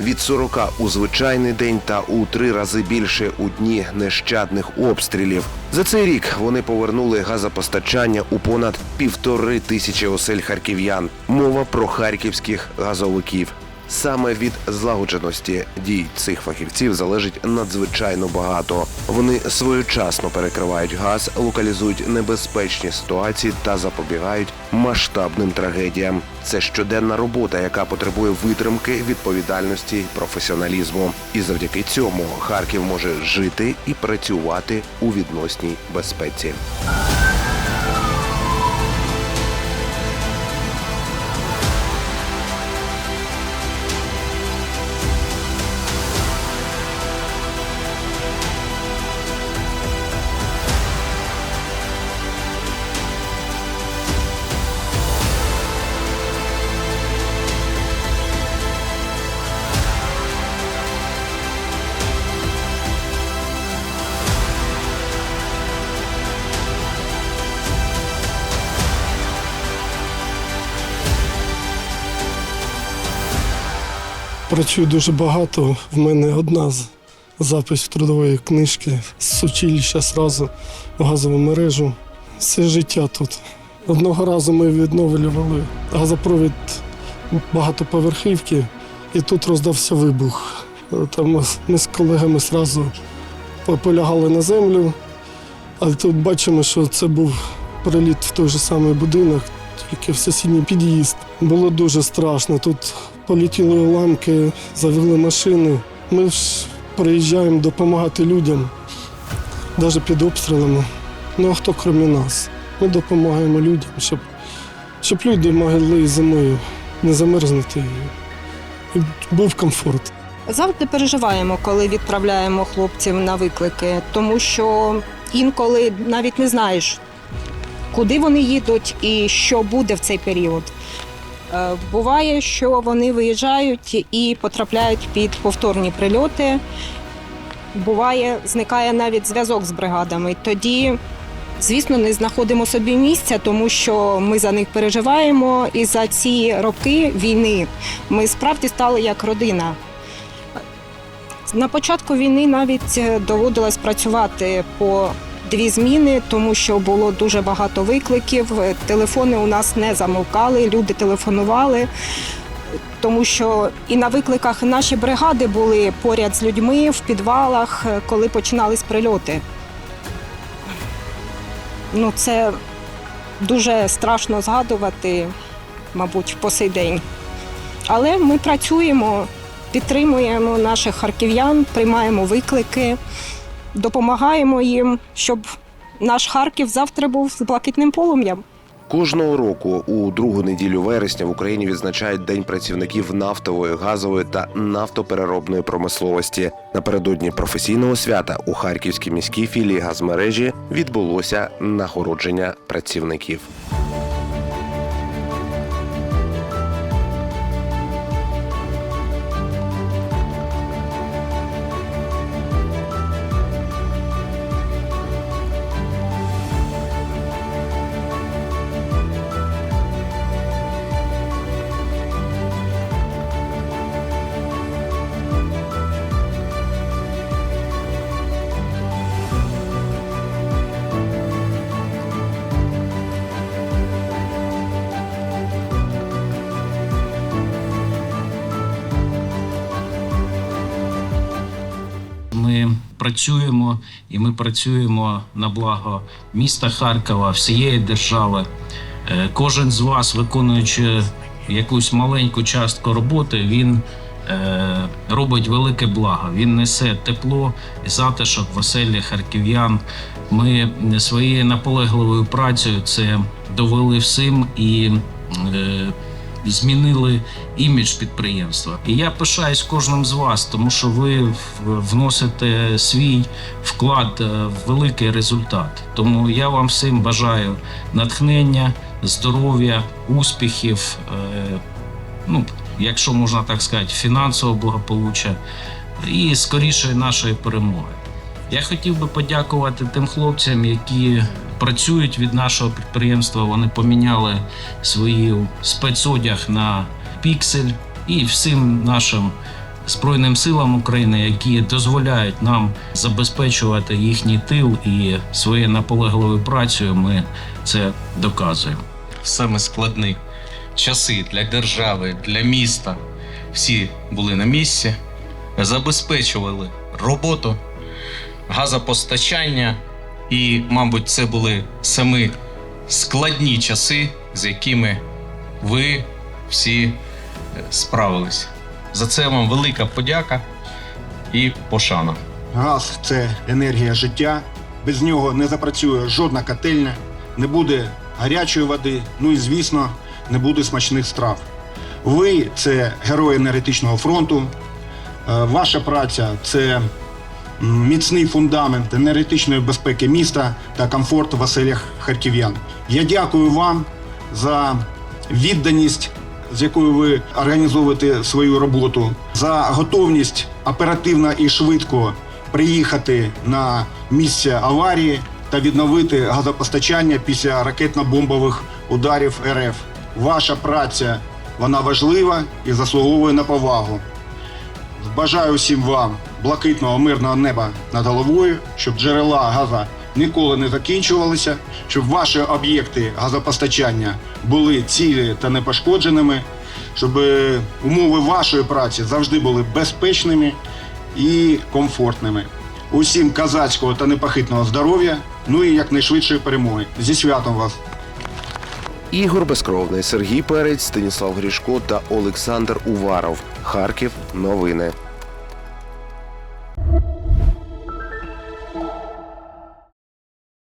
від 40 у звичайний день та у три рази більше у дні нещадних обстрілів. За цей рік вони повернули газопостачання у понад півтори тисячі осель харків'ян. Мова про харківських газовиків. Саме від злагодженості дій цих фахівців залежить надзвичайно багато. Вони своєчасно перекривають газ, локалізують небезпечні ситуації та запобігають масштабним трагедіям. Це щоденна робота, яка потребує витримки, відповідальності й професіоналізму. І завдяки цьому Харків може жити і працювати у відносній безпеці. Працюю дуже багато. В мене одна з- запис трудової книжки з училища зразу в газову мережу. Все життя тут. Одного разу ми відновлювали газопровід багатоповерхівки, і тут роздався вибух. Там ми з- ми з колегами зразу полягали на землю, але тут бачимо, що це був приліт в той же самий будинок, тільки в сусідній під'їзд. Було дуже страшно. Тут полетіли уламки, завели машини. Ми ж приїжджаємо допомагати людям, навіть під обстрілами. Ну а хто крім нас? Ми допомагаємо людям, щоб, щоб люди могли зимою не замерзнути і, був комфорт. Завжди переживаємо, коли відправляємо хлопців на виклики, тому що інколи навіть не знаєш, куди вони їдуть і що буде в цей період. Е, Буває, що вони виїжджають і потрапляють під повторні прильоти. Буває, зникає навіть зв'язок з бригадами. Тоді, звісно, не знаходимо собі місця, тому що ми за них переживаємо. І за ці роки війни ми справді стали як родина. На початку війни навіть доводилось працювати по дві зміни, тому що було дуже багато викликів. Телефони у нас не замовкали, люди телефонували. Тому що і на викликах наші бригади були поряд з людьми в підвалах, коли починались прильоти. Ну, це дуже страшно згадувати, мабуть, по сей день. Але ми працюємо, підтримуємо наших харків'ян, приймаємо виклики, допомагаємо їм, щоб наш Харків завтра був з блакитним полум'ям. Кожного року у другу неділю вересня в Україні відзначають День працівників нафтової, газової та нафтопереробної промисловості. Напередодні професійного свята у Харківській міській філії газмережі відбулося нагородження працівників. Працюємо і ми працюємо на благо міста Харкова, всієї держави. Е, Кожен з вас, виконуючи якусь маленьку частку роботи, він е, робить велике благо. Він несе тепло і затишок в оселі харків'ян. Ми своєю наполегливою працею це довели всім і е, змінили імідж підприємства. І я пишаюсь кожним з вас, тому що ви вносите свій вклад е, в великий результат. Тому я вам всім бажаю натхнення, здоров'я, успіхів. е, Ну, якщо можна так сказати, фінансового благополуччя і скорішої нашої перемоги. Я хотів би подякувати тим хлопцям, які працюють від нашого підприємства. Вони поміняли свій спецодяг на піксель і всім нашим Збройним силам України, які дозволяють нам забезпечувати їхній тил і своєю наполегливою працею. Ми це доказуємо. саме складні часи для держави, для міста. Всі були на місці, забезпечували роботу, газопостачання, і, мабуть, це були самі складні часи, з якими ви всі е, справились. За це вам велика подяка і пошана. Газ це енергія життя. Без нього не запрацює жодна котельня, не буде гарячої води, ну і звісно, не буде смачних страв. Ви це герої енергетичного фронту. Е, Ваша праця це міцний фундамент енергетичної безпеки міста та комфорт в оселях харків'ян. Я дякую вам за відданість, з якою ви організовуєте свою роботу, за готовність оперативно і швидко приїхати на місце аварії та відновити газопостачання після ракетно-бомбових ударів РФ. Ваша праця вона важлива і заслуговує на повагу. Бажаю всім вам блакитного мирного неба над головою, щоб джерела газа ніколи не закінчувалися, щоб ваші об'єкти газопостачання були цілі та непошкодженими, щоб е, умови вашої праці завжди були безпечними і комфортними. Усім казацького та непохитного здоров'я, ну і якнайшвидшої перемоги. Зі святом вас! Ігор Безкровний, Сергій Перець, Станіслав Грішко та Олександр Уваров. Харків. Новини.